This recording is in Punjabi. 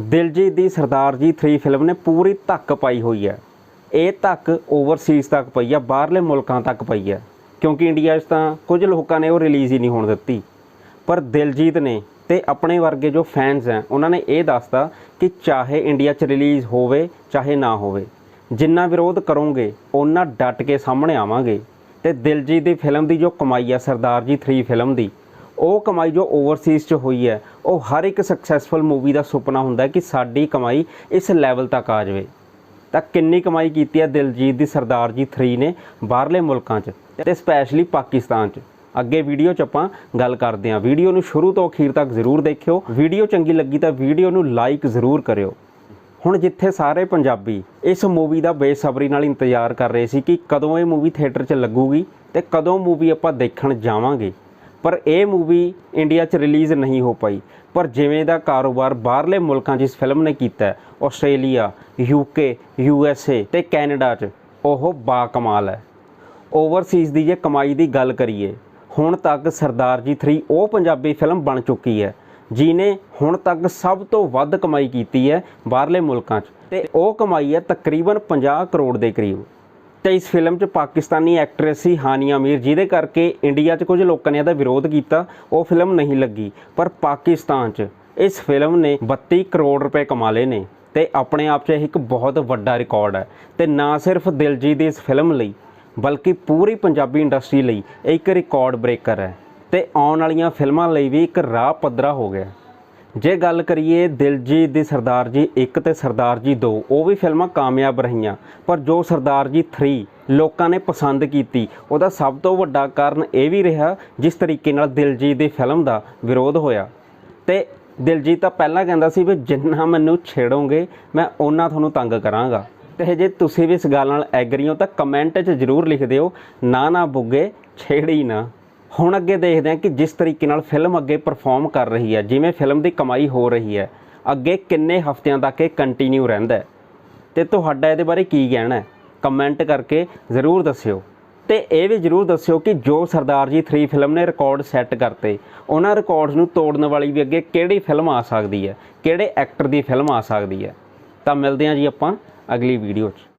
ਦਿਲਜੀਤ ਦੀ ਸਰਦਾਰ ਜੀ 3 ਫਿਲਮ ਨੇ ਪੂਰੀ ਧੱਕ ਪਾਈ ਹੋਈ ਹੈ। ਇਹ ਧੱਕ ਓਵਰਸੀਜ਼ ਤੱਕ ਪਈ ਆ ਬਾਹਰਲੇ ਮੁਲਕਾਂ ਤੱਕ ਪਈ ਹੈ। ਕਿਉਂਕਿ ਇੰਡੀਆ 'ਚ ਤਾਂ ਕੁਝ ਲੋਕਾਂ ਨੇ ਉਹ ਰਿਲੀਜ਼ ਹੀ ਨਹੀਂ ਹੋਣ ਦਿੱਤੀ। ਪਰ ਦਿਲਜੀਤ ਨੇ ਤੇ ਆਪਣੇ ਵਰਗੇ ਜੋ ਫੈਨਸ ਹੈ, ਉਹਨਾਂ ਨੇ ਇਹ ਦੱਸਤਾ ਕਿ ਚਾਹੇ ਇੰਡੀਆ 'ਚ ਰਿਲੀਜ਼ ਹੋਵੇ, ਚਾਹੇ ਨਾ ਹੋਵੇ, ਜਿੰਨਾ ਵਿਰੋਧ ਕਰੋਗੇ ਉਹਨਾਂ ਡਟ ਕੇ ਸਾਹਮਣੇ ਆਵਾਂਗੇ। ਤੇ ਦਿਲਜੀਤ ਦੀ ਫਿਲਮ ਦੀ ਜੋ ਕਮਾਈ ਹੈ ਸਰਦਾਰ ਜੀ 3 ਫਿਲਮ ਦੀ ਉਹ ਕਮਾਈ ਜੋ ਓਵਰਸੀਜ਼ 'ਚ ਹੋਈ ਹੈ, ਉਹ ਹਰ ਇੱਕ ਸਕਸੈਸਫੁਲ ਮੂਵੀ ਦਾ ਸੁਪਨਾ ਹੁੰਦਾ ਕਿ ਸਾਡੀ ਕਮਾਈ ਇਸ ਲੈਵਲ ਤੱਕ ਆ ਜਾਵੇ। ਤਾਂ ਕਿੰਨੀ ਕਮਾਈ ਕੀਤੀ ਹੈ ਦਿਲਜੀਤ ਦੀ, ਸਰਦਾਰ ਜੀ 3 ਨੇ ਬਾਹਰਲੇ ਮੁਲਕਾਂ 'ਚ ਤੇ ਸਪੈਸ਼ਲੀ ਪਾਕਿਸਤਾਨ 'ਚ। ਅੱਗੇ ਵੀਡੀਓ 'ਚ ਆਪਾਂ ਗੱਲ ਕਰਦੇ ਹਾਂ। ਵੀਡੀਓ ਨੂੰ ਸ਼ੁਰੂ ਤੋਂ ਅਖੀਰ ਤੱਕ ਜ਼ਰੂਰ ਦੇਖਿਓ। ਵੀਡੀਓ ਚੰਗੀ ਲੱਗੀ ਤਾਂ ਵੀਡੀਓ ਨੂੰ ਲਾਈਕ ਜ਼ਰੂਰ ਕਰਿਓ। ਹੁਣ ਜਿੱਥੇ ਸਾਰੇ ਪੰਜਾਬੀ ਇਸ ਮੂਵੀ ਦਾ ਬੇਸਬਰੀ ਨਾਲ ਇੰਤਜ਼ਾਰ ਕਰ ਰਹੇ ਸੀ ਕਿ ਕਦੋਂ ਇਹ ਮੂਵੀ ਥੀਏਟਰ 'ਚ ਲੱਗੂਗੀ ਤੇ ਕਦੋਂ ਮੂਵੀ ਆਪਾਂ ਦੇਖਣ ਜਾਵਾਂਗੇ। ਪਰ ਇਹ ਮੂਵੀ ਇੰਡੀਆ 'ਚ ਰਿਲੀਜ਼ ਨਹੀਂ ਹੋ ਪਾਈ। ਪਰ ਜਿਵੇਂ ਦਾ ਕਾਰੋਬਾਰ ਬਾਹਰਲੇ ਮੁਲਕਾਂ 'ਚ ਇਸ ਫਿਲਮ ਨੇ ਕੀਤਾ ਹੈ, ਆਸਟ੍ਰੇਲੀਆ ਯੂਕੇ ਏ ਤੇ ਕੈਨੇਡਾ 'ਚ ਉਹ ਬਾ ਕਮਾਲ ਹੈ। ਓਵਰਸੀਜ਼ ਦੀ ਜੇ ਕਮਾਈ ਦੀ ਗੱਲ ਕਰੀਏ ਹੁਣ ਤੱਕ ਸਰਦਾਰ ਜੀ 3 ਉਹ ਪੰਜਾਬੀ ਫਿਲਮ ਬਣ ਚੁੱਕੀ ਹੈ ਜਿਨੇ ਹੁਣ ਤੱਕ ਸਭ ਤੋਂ ਵੱਧ ਕਮਾਈ ਕੀਤੀ ਹੈ ਬਾਹਰਲੇ ਮੁਲਕਾਂ 'ਚ। ਤੇ ਉਹ ਕਮਾਈ ਹੈ ਤਕਰੀਬਨ 50 ਕਰੋੜ ਦੇ ਕਰੀਬ। ਤੇ ਇਸ ਫਿਲਮ 'ਚ ਪਾਕਿਸਤਾਨੀ ਐਕਟਰੈਸ ਸੀ ਹਾਨੀਆ ਮੀਰ ਜਿਹਦੇ ਕਰਕੇ ਇੰਡੀਆ 'ਚ ਕੁਝ ਲੋਕਾਂ ਨੇ ਇਹਦਾ ਵਿਰੋਧ ਕੀਤਾ, ਉਹ ਫਿਲਮ ਨਹੀਂ ਲੱਗੀ। ਪਰ ਪਾਕਿਸਤਾਨ 'ਚ ਇਸ ਫਿਲਮ ਨੇ 32 ਕਰੋੜ ਰੁਪਏ ਕਮਾ ਲਏ ਨੇ ਤੇ ਆਪਣੇ ਆਪ 'ਚ ਇਹ ਇੱਕ ਬਹੁਤ ਵੱਡਾ ਰਿਕਾਰਡ ਹੈ। ਤੇ ਨਾ ਸਿਰਫ ਦਿਲਜੀਤ ਦੀ ਇਸ ਫਿਲਮ ਲਈ, ਬਲਕਿ ਪੂਰੀ ਪੰਜਾਬੀ ਇੰਡਸਟਰੀ ਲਈ ਇੱਕ ਰਿਕਾਰਡ ਬ੍ਰੇਕਰ ਹੈ। ਤੇ ਆਉਣ ਵਾਲੀਆਂ ਫਿਲਮਾਂ ਲਈ ਵੀ ਇੱਕ ਰਾਹ ਪੱਧਰਾ ਹੋ ਗਿਆ। ਜੇ ਗੱਲ ਕਰੀਏ ਦਿਲਜੀਤ ਦੀ ਸਰਦਾਰ ਜੀ 1 ਤੇ ਸਰਦਾਰ ਜੀ 2 ਉਹ ਵੀ ਫਿਲਮਾਂ ਕਾਮਯਾਬ ਰਹੀਆਂ। ਪਰ ਜੋ ਸਰਦਾਰ ਜੀ 3 ਲੋਕਾਂ ਨੇ ਪਸੰਦ ਕੀਤੀ, ਉਹਦਾ ਸਭ ਤੋਂ ਵੱਡਾ ਕਾਰਨ ਇਹ ਵੀ ਰਿਹਾ ਜਿਸ ਤਰੀਕੇ ਨਾਲ ਦਿਲਜੀਤ ਦੀ ਫਿਲਮ ਦਾ ਵਿਰੋਧ ਹੋਇਆ। ਤੇ ਦਿਲਜੀਤ ਤਾਂ ਪਹਿਲਾਂ ਕਹਿੰਦਾ ਸੀ ਵੀ ਜਿੰਨਾ ਮੈਨੂੰ ਛੇੜੋਗੇ, ਮੈਂ ਉਹਨਾਂ ਤੁਹਾਨੂੰ ਤੰਗ ਕਰਾਂਗਾ। ਤੇ ਜੇ ਤੁਸੀਂ ਵੀ ਇਸ ਗੱਲ ਨਾਲ ਐਗਰੀ ਹੋ, ਤਾਂ ਕਮੈਂਟ 'ਚ ਜ਼ਰੂਰ ਲਿਖ ਦਿਓ, ਨਾ ਨਾ ਬੁੱਗੇ, ਛੇੜੀ ਨਾ। ਹੁਣ ਅੱਗੇ ਦੇਖਦੇ ਹਾਂ ਕਿ ਜਿਸ ਤਰੀਕੇ ਨਾਲ ਫਿਲਮ ਅੱਗੇ ਪਰਫਾਰਮ ਕਰ ਰਹੀ ਹੈ, ਜਿਵੇਂ ਫਿਲਮ ਦੀ ਕਮਾਈ ਹੋ ਰਹੀ ਹੈ, ਅੱਗੇ ਕਿੰਨੇ ਹਫ਼ਤਿਆਂ ਤੱਕ ਇਹ ਕੰਟੀਨਿਊ ਰਹਿੰਦਾ ਹੈ। ਤੇ ਤੁਹਾਡਾ ਇਹਦੇ ਬਾਰੇ ਕੀ ਕਹਿਣਾ ਹੈ? ਕਮੈਂਟ ਕਰਕੇ ਜ਼ਰੂਰ ਦੱਸਿਓ। ਤੇ ਇਹ ਵੀ ਜ਼ਰੂਰ ਦੱਸਿਓ ਕਿ ਜੋ ਸਰਦਾਰ ਜੀ 3 ਫਿਲਮ ਨੇ ਰਿਕਾਰਡ ਸੈੱਟ ਕਰਤੇ, ਉਹਨਾਂ ਰਿਕਾਰਡਸ ਨੂੰ ਤੋੜਨ ਵਾਲੀ ਵੀ ਅੱਗੇ ਕਿਹੜੀ ਫਿਲਮ ਆ ਸਕਦੀ ਹੈ, ਕਿਹੜੇ ਐਕਟਰ ਦੀ ਫਿਲਮ ਆ ਸਕਦੀ ਹੈ। ਤਾਂ ਮਿਲਦੇ ਹਾਂ ਜੀ ਆਪਾਂ ਅਗਲੀ ਵੀਡੀਓ 'ਚ।